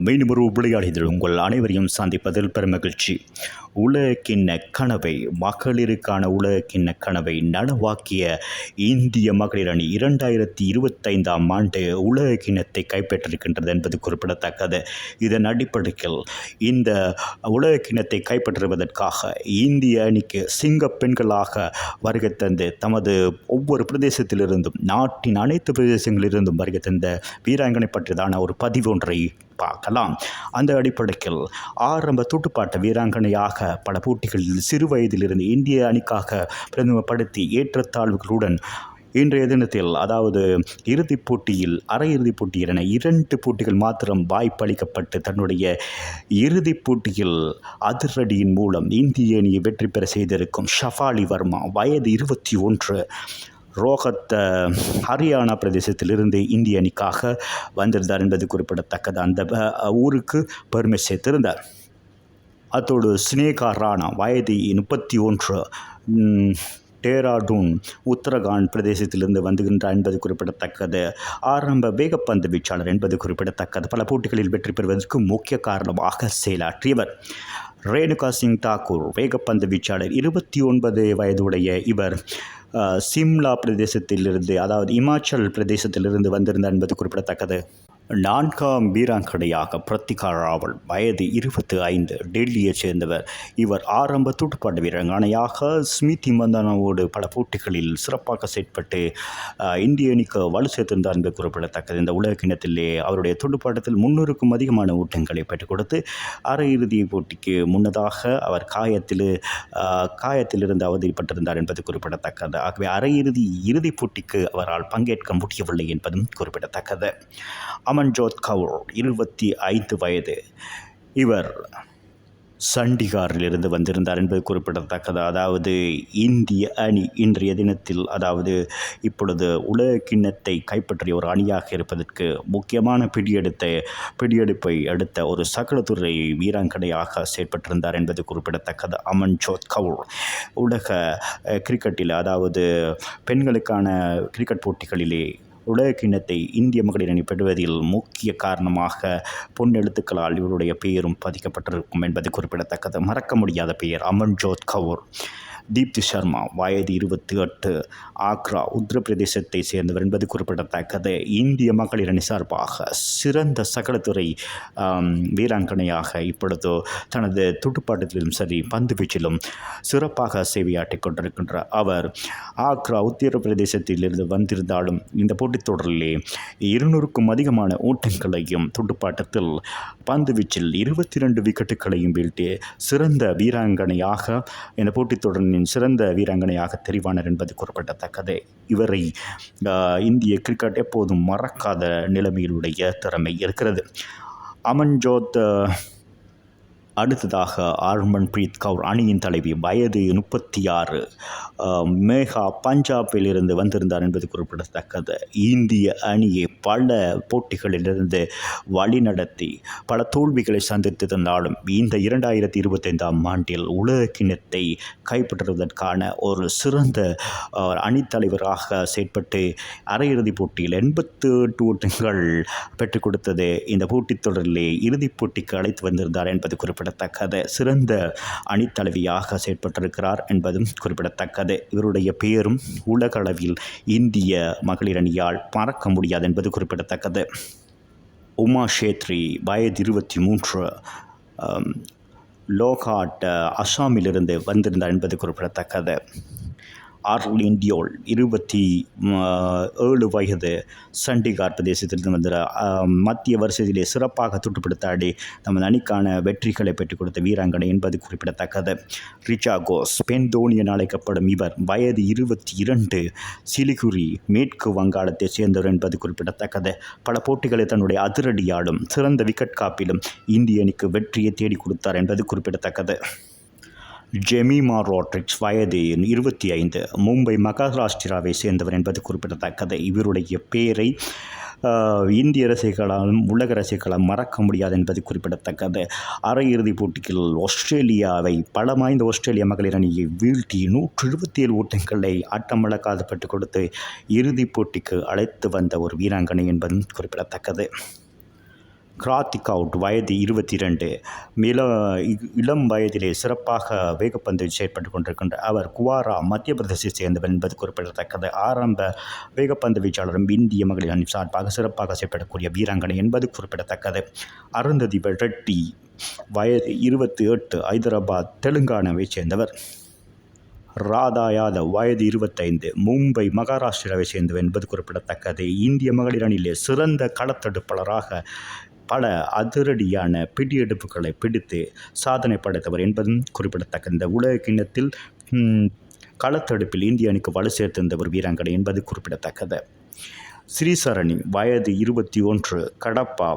மீண்டும் ஒரு விளையாடிகள் உங்கள் அனைவரையும் சந்திப்பதில் பெருமகிழ்ச்சி. உலகின் கனவை மகளிருக்கான உலகின் கனவை நனவாக்கிய இந்திய மகளிர் அணி இரண்டாயிரத்தி இருபத்தைந்தாம் ஆண்டு உலகிண்ணத்தை கைப்பற்றிருக்கின்றது என்பது குறிப்பிடத்தக்கது. இதன் அடிப்படையில் இந்த உலகிண்ணத்தை கைப்பற்றுவதற்காக இந்திய அணிக்கு சிங்க பெண்களாக வருகை தந்து தமது ஒவ்வொரு பிரதேசத்திலிருந்தும் நாட்டின் அனைத்து பிரதேசங்களிலிருந்தும் வருகை தந்த வீராங்கனை பற்றியதான ஒரு பதிவு ஒன்றை பார்க்கலாம். அந்த அடிப்படையில் ஆரம்ப துட்டுப்பாட்ட வீராங்கனையாக பல போட்டிகளில் சிறு வயதிலிருந்து இந்திய அணிக்காக பிரதமப்படுத்தி ஏற்றத்தாழ்வுகளுடன் இன்றைய தினத்தில் அதாவது இறுதிப் போட்டியில் அரையிறுதிப் போட்டியில் என இரண்டு போட்டிகள் மாத்திரம் வாய்ப்பளிக்கப்பட்டு தன்னுடைய இறுதிப் போட்டியில் அதிரடியின் மூலம் இந்திய அணியை வெற்றி பெற செய்திருக்கும் ஷஃபாலி வர்மா வயது இருபத்தி ஒன்று ரோஹத் ஹரியானா பிரதேசத்திலிருந்து இந்திய அணிக்காக வந்திருந்தார் என்பது குறிப்பிடத்தக்கது. அந்த ஊருக்கு பெருமை சேர்த்திருந்தார். அத்தோடு ஸ்னேகா ராணா வயது முப்பத்தி ஒன்று டேராடூன் உத்தரகாண்ட் பிரதேசத்திலிருந்து வந்துகின்றார் என்பது குறிப்பிடத்தக்கது. ஆரம்ப வேகப்பந்து வீச்சாளர் என்பது குறிப்பிடத்தக்கது. பல போட்டிகளில் வெற்றி பெறுவதற்கு முக்கிய காரணமாக செயலாற்றியவர். ரேணுகா சிங் தாக்கூர் வேகப்பந்து வீச்சாளர் இருபத்தி ஒன்பது வயதுடைய இவர். சிம்லா பிரதேசத்திலிருந்து அதாவது இமாச்சல் பிரதேசத்திலிருந்து வந்திருந்தார் என்பது குறிப்பிடத்தக்கது. நான்காம் வீராங்கனையாக பிரத்திகா ராவல் வயது இருபத்தி ஐந்து டெல்லியைச் சேர்ந்தவர். இவர் ஆரம்ப துடுப்பாட்ட வீராங்கனையாக ஸ்மிதி மந்தனாவோடு பல போட்டிகளில் சிறப்பாக செயற்பட்டு இந்திய அணிக்கு வலு சேர்த்திருந்தார் என்பது குறிப்பிடத்தக்கது. இந்த உலக கிணத்திலே அவருடைய துடுப்பாட்டத்தில் முன்னூறுக்கும் அதிகமான ஊட்டங்களை பெற்றுக் கொடுத்து அரையிறுதி போட்டிக்கு முன்னதாக அவர் காயத்தில் காயத்திலிருந்து அவதிப்பட்டிருந்தார் என்பது குறிப்பிடத்தக்கது. ஆகவே அரையிறுதி இறுதிப் போட்டிக்கு அவரால் பங்கேற்க முடியவில்லை என்பதும் குறிப்பிடத்தக்கது. அமன்ஜோத் கவுர் இருபத்தி ஐந்து வயது. இவர் சண்டிகாரிலிருந்து வந்திருந்தார் என்பது குறிப்பிடத்தக்கது. அதாவது இந்திய அணி இன்றைய தினத்தில் அதாவது இப்பொழுது உலக கிண்ணத்தை கைப்பற்றிய ஒரு அணியாக இருப்பதற்கு முக்கியமான பிடியெடுத்த பிடியெடுப்பை எடுத்த ஒரு சகலத்துறை வீராங்கனையாக செயற்பட்டிருந்தார் என்பது குறிப்பிடத்தக்கது. அமன் ஜோத் கவுர் உலக கிரிக்கெட்டில் அதாவது பெண்களுக்கான கிரிக்கெட் போட்டிகளிலே உலக கிண்ணத்தை இந்திய மகளிர் அணி பெறுவதில் முக்கிய காரணமாக பொன்னெழுத்துக்களால் இவருடைய பெயரும் பதிக்கப்பட்டிருக்கும் என்பது குறிப்பிடத்தக்கது. மறக்க முடியாத பெயர் அமன்ஜோத் கவுர். தீப்தி சர்மா வயது இருபத்தி எட்டு ஆக்ரா உத்தரப்பிரதேசத்தை சேர்ந்தவர் என்பது குறிப்பிடத்தக்கது. இந்திய மகளிர் அணி சார்பாக சிறந்த சகலத்துறை வீராங்கனையாக இப்பொழுது தனது துடுப்பாட்டத்திலும் சரி பந்து வீச்சிலும் சிறப்பாக சேவையாற்றிக் கொண்டிருக்கின்றார். அவர் ஆக்ரா உத்தரப்பிரதேசத்திலிருந்து வந்திருந்தாலும் இந்த போட்டித் தொடரிலே இருநூறுக்கும் அதிகமான ஓட்டங்களையும் துடுப்பாட்டத்தில் பந்து வீச்சில் இருபத்தி ரெண்டு விக்கெட்டுகளையும் வீழ்த்தி சிறந்த வீராங்கனையாக இந்த போட்டித் தொடரின் சிறந்த வீராங்கனையாக தெரிவானார் என்பது குறிப்பிடத்தக்கது. இவரை இந்திய கிரிக்கெட் எப்போதும் மறக்காத நிலைமையிலுடைய திறமை இருக்கிறது. அமன்ஜோத் அடுத்ததாக ஆர்மன்பிரீத் கவுர் அணியின் தலைவி வயது முப்பத்தி ஆறு மேகா பஞ்சாபிலிருந்து வந்திருந்தார் என்பது குறிப்பிடத்தக்கது. இந்திய அணியை பல போட்டிகளிலிருந்து வழிநடத்தி பல தோல்விகளை சந்தித்திருந்தாலும் இந்த இரண்டாயிரத்தி இருபத்தைந்தாம் ஆண்டில் உலக கிணத்தை கைப்பற்றுவதற்கான ஒரு சிறந்த அணித்தலைவராக செயற்பட்டு அரையிறுதிப் போட்டியில் எண்பத்து எட்டு ஓட்டங்கள் பெற்றுக் கொடுத்தது. இந்த போட்டித் தொடரிலே இறுதிப் போட்டிக்கு அழைத்து வந்திருந்தார் என்பது குறிப்பிடத்தக்கது. சிறந்த அணித்தலைவியாக செயற்பட்டிருக்கிறார் என்பதும் குறிப்பிடத்தக்கது. இவருடைய பெயரும் உலகளவில் இந்திய மகளிர் அணியால் மறக்க முடியாது என்பது குறிப்பிடத்தக்கது. உமா ஷேத்ரி வயது இருபத்தி மூன்று லோகாட் அசாமிலிருந்து வந்திருந்தார் என்பது குறிப்பிடத்தக்கது. ஆர்லின் டியோல் இருபத்தி ஏழு வயது சண்டிகார் பிரதேசத்திலிருந்து வந்த மத்திய வரிசையிலே சிறப்பாக துட்டுப்படுத்தாடி நமது அணிக்கான வெற்றிகளை பெற்றுக் கொடுத்த வீராங்கனை என்பது குறிப்பிடத்தக்கது. ரிச்சா கோஸ் பெண் தோனி என அழைக்கப்படும் இவர் வயது இருபத்தி இரண்டு சிலிகுரி மேற்கு வங்காளத்தை சேர்ந்தவர் என்பது குறிப்பிடத்தக்கது. பல போட்டிகளை தன்னுடைய அதிரடியாலும் சிறந்த விக்கெட் காப்பிலும் இந்திய அணிக்கு வெற்றியை தேடிக் கொடுத்தார் என்பது குறிப்பிடத்தக்கது. ஜெமிமா ரோட்ரிக்ஸ் வயது இருபத்தி ஐந்து. மும்பை மகாராஷ்டிராவை சேர்ந்தவர் என்பது குறிப்பிடத்தக்கது. இவருடைய பெயரை இந்திய ரசிகர்களாலும் உலக ரசிகர்களால் மறக்க முடியாது என்பது குறிப்பிடத்தக்கது. அரையிறுதிப் போட்டியில் ஆஸ்திரேலியாவை பலமாய்ந்த ஆஸ்திரேலிய மகளிர் அணியை வீழ்த்தி நூற்று எழுபத்தி ஏழு ஓட்டங்களை ஆட்டமிழக்காது பெற்றுக் கொடுத்து இறுதிப் போட்டிக்கு அழைத்து வந்த ஒரு வீராங்கனை என்பதும் குறிப்பிடத்தக்கது. கிராத்திக் அவுட் வயது இருபத்தி ரெண்டு மில இளம் வயதிலே சிறப்பாக வேகப்பந்து செயற்பட்டு கொண்டிருக்கின்ற அவர் குவாரா மத்திய பிரதேசத்தை சேர்ந்தவர் என்பது குறிப்பிடத்தக்கது. ஆரம்ப வேகப்பந்து வீச்சாளரும் இந்திய மகளிர் அணி சார்பாக சிறப்பாக செயற்படக்கூடிய வீராங்கனை என்பது குறிப்பிடத்தக்கது. அருந்ததி ரெட்டி வயது இருபத்தி எட்டு ஹைதராபாத் தெலுங்கானாவைச் சேர்ந்தவர். ராதா யாதவ் வயது இருபத்தைந்து மும்பை மகாராஷ்டிராவை சேர்ந்தவர் என்பது குறிப்பிடத்தக்கது. இந்திய மகளிர் அணியிலே சிறந்த களத்தடுப்பாளராக பல அதிரடியான பிடியெடுப்புகளை பிடித்து சாதனை படைத்தவர் என்பதும் குறிப்பிடத்தக்க. இந்த உலக கிண்ணத்தில் களத்தடுப்பில் இந்திய அணிக்கு வலு சேர்த்திருந்த ஒரு வீராங்கனை என்பது குறிப்பிடத்தக்கது. ஸ்ரீசரணி வயது இருபத்தி ஒன்று கடப்பா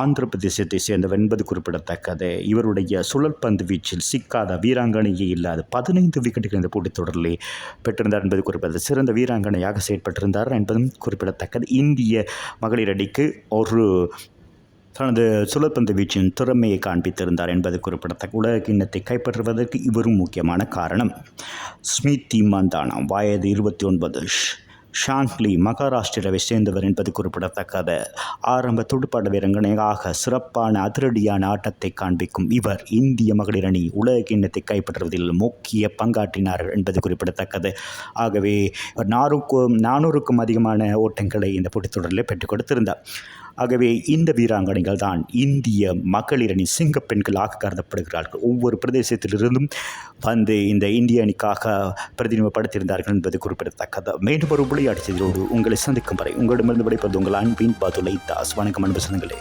ஆந்திர பிரதேசத்தை சேர்ந்தவர் என்பது குறிப்பிடத்தக்கது. இவருடைய சுழற்பந்து வீச்சில் சிக்காத வீராங்கனையே இல்லாத பதினைந்து விக்கெட்டுகள் இந்த போட்டித் தொடரிலே பெற்றிருந்தார் என்பது குறிப்பிடத்தக்கது. சிறந்த வீராங்கனையாக செயற்பட்டிருந்தார் என்பதும் குறிப்பிடத்தக்கது. இந்திய மகளிர் அணிக்கு ஒரு தனது சுழற்பந்து வீச்சின் திறமையை காண்பித்திருந்தார் என்பது குறிப்பிடத்தக்க உலக கிண்ணத்தை கைப்பற்றுவதற்கு இவரும் முக்கியமான காரணம். ஸ்மிதி மந்தானா வயது இருபத்தி ஒன்பது ஷாங்லி மகாராஷ்டிராவை சேர்ந்தவர் என்பது குறிப்பிடத்தக்கது. ஆரம்ப துடுப்பாட்ட வீரங்கனையாக சிறப்பான அதிரடியான ஆட்டத்தை காண்பிக்கும் இவர் இந்திய மகளிர் அணி உலக கிண்ணத்தை கைப்பற்றுவதில் முக்கிய பங்காற்றினார் என்பது குறிப்பிடத்தக்கது. ஆகவே நானூறுக்கும் நானூறுக்கும் அதிகமான ஓட்டங்களை இந்த போட்டித் தொடரில் பெற்றுக் கொடுத்திருந்தார். ஆகவே இந்த வீராங்கனைகள் தான் இந்திய மகளிரணி சிங்கப்பெண்களாக கருதப்படுகிறார்கள். ஒவ்வொரு பிரதேசத்திலிருந்தும் வந்து இந்த இந்திய அணிக்காக பிரதிநிதிப்படுத்தியிருந்தார்கள் என்பது குறிப்பிடத்தக்கது. மீண்டும் ஒரு விளையாட்டு செய்தியோடு உங்களை சந்திக்கும் வரை உங்களிடமிருந்து விடைபெறுவது உங்கள் அன்பின் பதுலை தாஸ். வணக்கம் அன்பு சொந்தங்களே.